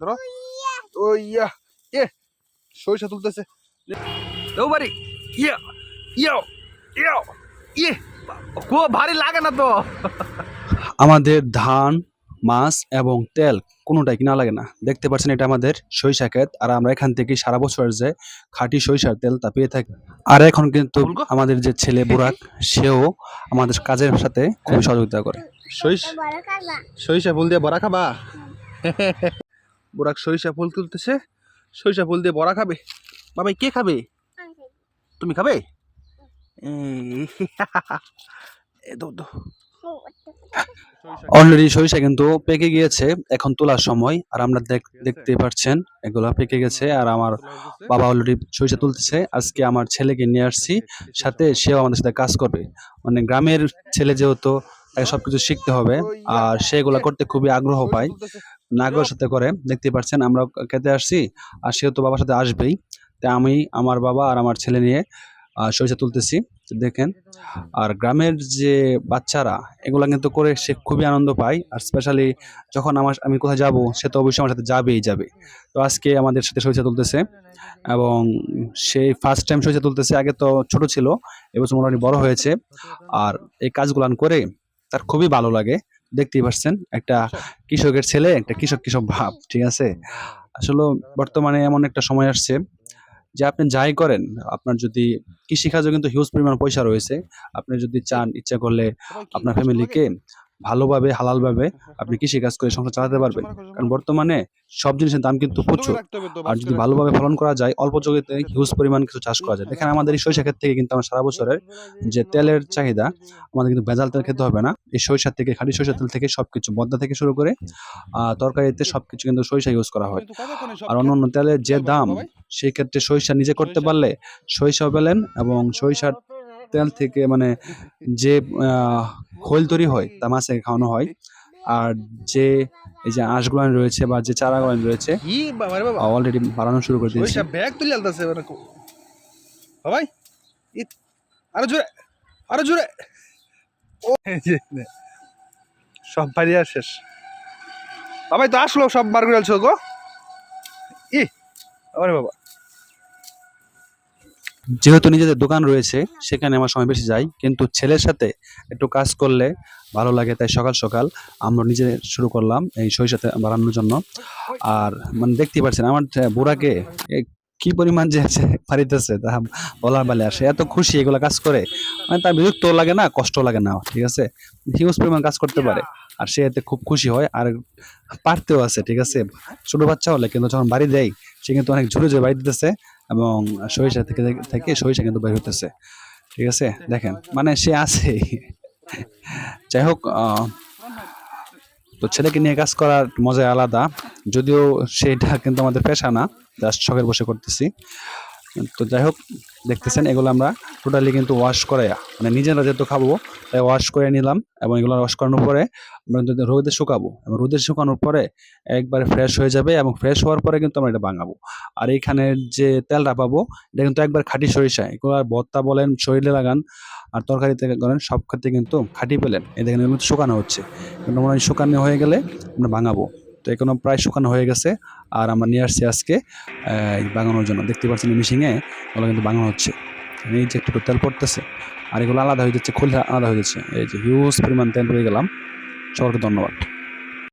ধরো। ও ইয়া এ সরিষা তুলতেছে। বাড়ি ইয়া ইয়া ইয়া ইয়ে খুব ভারী লাগে না তো। আমাদের ধান মাছ এবং তেল কোনোটাই কিনা লাগে না। দেখতে পাচ্ছেন এটা আমাদের সরিষা ক্ষেত আর আমরা এখান থেকে সারা বছর যে খাঁটি সরিষার তেল তা পেয়ে থাকি। আর এখন কিন্তু আমাদের যে ছেলে বুড়াক সেও আমাদের কাজের সাথে খুবই সহযোগিতা করে। সরিষা সরিষা ফুল দিয়ে বড়া খাবা? বুড়াক সরিষা ফুল তুলতেছে সরিষা ফুল দিয়ে বড়া খাবে? বাবাই কে খাবে? তুমি খাবে। অলরেডি সরিষা কিন্তু পেকে গিয়েছে এখন তোলার সময় আর আমরা দেখ- দেখতে পাচ্ছেন এগুলো পেকে গেছে আর আমার বাবা অলরেডি সরিষা তুলতেছে আজকে আমার ছেলেকে নিয়ে আসছি সাথে সেও আমাদের সাথে কাজ করবে। মানে গ্রামের ছেলে যেহেতু তাকে সবকিছু শিখতে হবে আর সেগুলা করতে খুবই আগ্রহ পায়। মানে আগ্রহের সাথে করে দেখতে পাচ্ছেন আমরা খেতে আসছি আর সেও তো বাবার সাথে আসবেই। তাই আমি আমার বাবা আর আমার ছেলে নিয়ে সরিষা তুলতেছি দেখেন। আর গ্রামের যে বাচ্চারা এগুলো কিন্তু করে সে খুবই আনন্দ পায় আর স্পেশালি যখন আমার আমি কোথায় যাব সে তো অবশ্যই আমার সাথে যাবেই যাবে। তো আজকে আমাদের সাথে সরিষা তুলতেছে এবং সেই ফার্স্ট টাইম সরিষা তুলতেছে আগে তো ছোট ছিল এবছর মোটামুটি বড় হয়েছে। আর এই কাজগুলো করে তার খুবই ভালো লাগে। দেখতেই পাচ্ছেন একটা কৃষকের ছেলে একটা কৃষক কৃষক ভাব ঠিক আছে? আসলে বর্তমানে এমন একটা সময় আসছে যে আপনি যাই করেন আপনার যদি কৃষিকাজও কিন্তু হিউজ পরিমাণ পয়সা রয়েছে আপনি যদি চান ইচ্ছা করলে আপনার ফ্যামিলিকে ভালোভাবে হালালভাবে আপনি কৃষিকাজ করে সংসার চালাতে পারবেন। কারণ বর্তমানে সব জিনিসের দাম কিন্তু প্রচুর। আর যদি ভালোভাবে ফলন করা যায় অল্প জমিতে হিউজ পরিমাণ কিছু চাষ করা যায়। দেখেন আমাদের এই সরিষা ক্ষেত থেকে কিন্তু আমার সারা বছরের যে তেলের চাহিদা আমাদের কিন্তু ভেজাল তেল খেতে হবে না। এই সরিষার থেকে খাঁটি সরিষার তেল থেকে সব কিছু বদ্দা থেকে শুরু করে আহ, তরকারিতে সবকিছু কিন্তু সরিষা ইউজ করা হয়। আর অন্য অন্য তেলের যে দাম সেই ক্ষেত্রে সরিষা নিজে করতে পারলে সরিষা পেলেন এবং সরিষার তেল থেকে মানে যে খোল তৈরি হয় তা মাছে খাওয়ানো হয়। আর যে এই যে আঁশগুলান রয়েছে বা যে চারাগুলান রয়েছে অলরেডি বাড়ানো শুরু করে দিয়েছে। ব্যাগ তুলে আলতাছে বাবাই আরও জোরে আরও জোরে। সব বাড়িয়া শেষ। বাবাই তো আসলো সব বার করে গো। ই আরে বাবা। যেহেতু নিজেদের দোকান রয়েছে, সেখানে আমার সময় বেশি যাই কিন্তু ছেলের সাথে একটু কাজ করলে ভালো লাগে, তাই সকাল সকাল আমরা নিজে শুরু করলাম এই সরিষাতে বাড়ানোর জন্য। আর মানে দেখতেই পাচ্ছেন, আমার বুড়াকে কি পরিমাণ যে পারিতেছে তা বলার বেলে আসে। এত খুশি এগুলো কাজ করে মানে তার বিরক্ত লাগে না কষ্ট লাগে না, ঠিক আছে? হিউজ পরিমাণ কাজ করতে পারে। আর সে এতে খুব খুশি হয়, আর পারতেও আছে, ঠিক আছে? ছোট বাচ্চা হলে কিন্তু যখন বাড়ি দেয়, সে কিন্তু অনেক ঝুড়ে ঝুড়ে বাড়ি দিতেছে। এবং সরিষা থেকে থেকে সরিষা কিন্তু বের হতেছে ঠিক আছে? দেখেন মানে সে আছে। যাই হোক তো ছেলেকে নিয়ে কাজ করার মজা আলাদা। যদিও সেটা কিন্তু আমাদের পেশা না জাস্ট শখের বসে করতেছি। তো যাই হোক, দেখতেছেন, এগুলো আমরা টোটালি কিন্তু ওয়াশ করে মানে নিজেরা যেহেতু খাব, তাই ওয়াশ করে নিলাম এবং এগুলো ওয়াশ করানোর পরে আমরা কিন্তু রোদে শুকাবো এবং রোদে শুকানোর পরে একবারে ফ্রেশ হয়ে যাবে এবং ফ্রেশ হওয়ার পরে কিন্তু আমরা এটা ভাঙাবো আর এইখানে যে তেলটা পাবো, এটা কিন্তু একবার খাঁটি সরিষা, এগুলো আর ভর্তা বলেন, শরীরে লাগান, আর তরকারিতে করেন, সব ক্ষেত্রে কিন্তু খাঁটি পেলেন। এই দেখেন কিন্তু শুকানো হচ্ছে। কিন্তু আমরা শুকানো হয়ে গেলে আমরা ভাঙাবো তো এখনও প্রায় শুকানো হয়ে গেছে, আর আমরা নিয়ে আসছি আজকে বাগানোর জন্য। দেখতে পাচ্ছেন মিশিংয়ে ওগুলো কিন্তু বাঙানো হচ্ছে। এই যে একটু তেল পড়তেছে, আর এগুলো আলাদা হয়ে যাচ্ছে খুলে আলাদা হয়ে যাচ্ছে। এই যে হিউজ পরিমাণ তেল পেয়ে গেলাম। সবাইকে ধন্যবাদ।